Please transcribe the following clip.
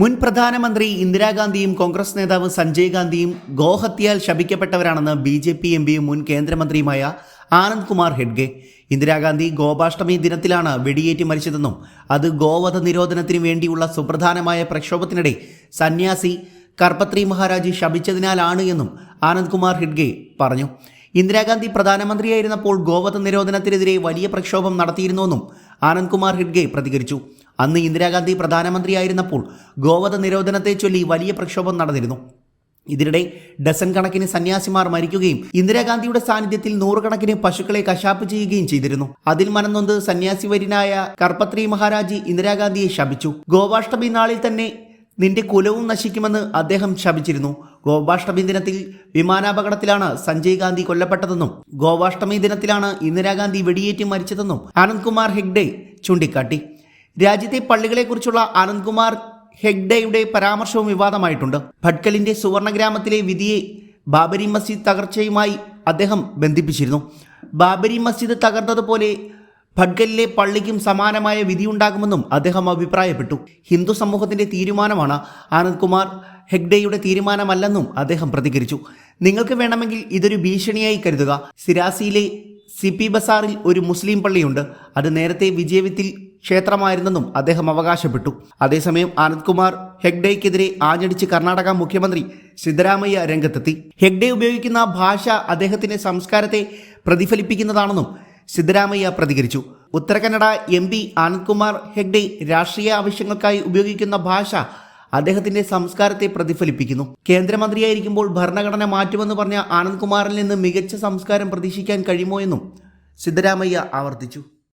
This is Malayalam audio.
മുൻ പ്രധാനമന്ത്രി ഇന്ദിരാഗാന്ധിയും കോൺഗ്രസ് നേതാവ് സഞ്ജയ് ഗാന്ധിയും ഗോഹത്യാൽ ശപിക്കപ്പെട്ടവരാണെന്ന് ബി ജെ പി എം പിയും മുൻ കേന്ദ്രമന്ത്രിയുമായ ആനന്ദ് കുമാർ ഹെഡ്ഗെ. ഇന്ദിരാഗാന്ധി ഗോപാഷ്ടമി ദിനത്തിലാണ് വെടിയേറ്റ് മരിച്ചതെന്നും അത് ഗോവധ നിരോധനത്തിനു വേണ്ടിയുള്ള സുപ്രധാനമായ പ്രക്ഷോഭത്തിനിടെ സന്യാസി കർപ്പത്രി മഹാരാജ് ശപിച്ചതിനാലാണ് എന്നും ആനന്ദ് കുമാർ ഹെഡ്ഗെ പറഞ്ഞു. ഇന്ദിരാഗാന്ധി പ്രധാനമന്ത്രിയായിരുന്നപ്പോൾ ഗോവധ നിരോധനത്തിനെതിരെ വലിയ പ്രക്ഷോഭം നടത്തിയിരുന്നുവെന്നും ആനന്ദ് കുമാർ ഹെഡ്ഗെ പ്രതികരിച്ചു. അന്ന് ഇന്ദിരാഗാന്ധി പ്രധാനമന്ത്രിയായിരുന്നപ്പോൾ ഗോവധ നിരോധനത്തെ ചൊല്ലി വലിയ പ്രക്ഷോഭം നടന്നിരുന്നു. ഇതിനിടെ ഡസൻ കണക്കിന് സന്യാസിമാർ മരിക്കുകയും ഇന്ദിരാഗാന്ധിയുടെ സാന്നിധ്യത്തിൽ നൂറുകണക്കിന് പശുക്കളെ കശാപ്പ് ചെയ്യുകയും ചെയ്തിരുന്നു. അതിൽ മനംനൊന്ത് സന്യാസി വര്യനായ കർപ്പത്രി മഹാരാജി ഇന്ദിരാഗാന്ധിയെ ശപിച്ചു. ഗോപാഷ്ടമി നാളിൽ തന്നെ നിന്റെ കുലവും നശിക്കുമെന്ന് അദ്ദേഹം ശപിച്ചിരുന്നു. ഗോപാഷ്ടമി ദിനത്തിൽ വിമാനാപകടത്തിലാണ് സഞ്ജയ് ഗാന്ധി കൊല്ലപ്പെട്ടതെന്നും ഗോപാഷ്ടമി ദിനത്തിലാണ് ഇന്ദിരാഗാന്ധി വെടിയേറ്റ് മരിച്ചതെന്നും ആനന്ദ് കുമാർ ഹെഗ്ഡെ ചൂണ്ടിക്കാട്ടി. രാജ്യത്തെ പള്ളികളെക്കുറിച്ചുള്ള ആനന്ദ് കുമാർ ഹെഗ്ഡെയുടെ പരാമർശവും വിവാദമായിട്ടുണ്ട്. ഭട്കലിന്റെ സുവർണ ഗ്രാമത്തിലെ വിധിയെ ബാബരി മസ്ജിദ് തകർച്ചയുമായി അദ്ദേഹം ബന്ധിപ്പിച്ചിരുന്നു. ബാബരി മസ്ജിദ് തകർന്നതുപോലെ ഭട്കലിലെ പള്ളിക്കും സമാനമായ വിധി ഉണ്ടാകുമെന്നും അദ്ദേഹം അഭിപ്രായപ്പെട്ടു. ഹിന്ദു സമൂഹത്തിന്റെ തീരുമാനമാണ് ആനന്ദ് കുമാർ ഹെഗ്ഡെയുടെ തീരുമാനമല്ലെന്നും അദ്ദേഹം പ്രതികരിച്ചു. നിങ്ങൾക്ക് വേണമെങ്കിൽ ഇതൊരു ഭീഷണിയായി കരുതുക. സിരാസിയിലെ സി പി ബസാറിൽ ഒരു മുസ്ലിം പള്ളിയുണ്ട്. അത് നേരത്തെ വിജയവിത്തിൽ ക്ഷേത്രമായിരുന്നെന്നും അദ്ദേഹം അവകാശപ്പെട്ടു. അതേസമയം ആനന്ദ് കുമാർ ഹെഗ്ഡെയ്ക്കെതിരെ ആഞ്ഞടിച്ച് കർണാടക മുഖ്യമന്ത്രി സിദ്ധരാമയ്യ രംഗത്തെത്തി. ഹെഗ്ഡേ ഉപയോഗിക്കുന്ന ഭാഷ അദ്ദേഹത്തിന്റെ സംസ്കാരത്തെ പ്രതിഫലിപ്പിക്കുന്നതാണെന്നും സിദ്ധരാമയ്യ പ്രതികരിച്ചു. ഉത്തരകന്നഡ എം പി ആനന്ദ് കുമാർ ഹെഗ്ഡെ രാഷ്ട്രീയ ആവശ്യങ്ങൾക്കായി ഉപയോഗിക്കുന്ന ഭാഷ അദ്ദേഹത്തിന്റെ സംസ്കാരത്തെ പ്രതിഫലിപ്പിക്കുന്നു. കേന്ദ്രമന്ത്രിയായിരിക്കുമ്പോൾ ഭരണഘടന മാറ്റുമെന്ന് പറഞ്ഞ ആനന്ദ് കുമാറിൽ നിന്ന് മികച്ച സംസ്കാരം പ്രതീക്ഷിക്കാൻ കഴിയുമോ എന്നും സിദ്ധരാമയ്യ ആവർത്തിച്ചു.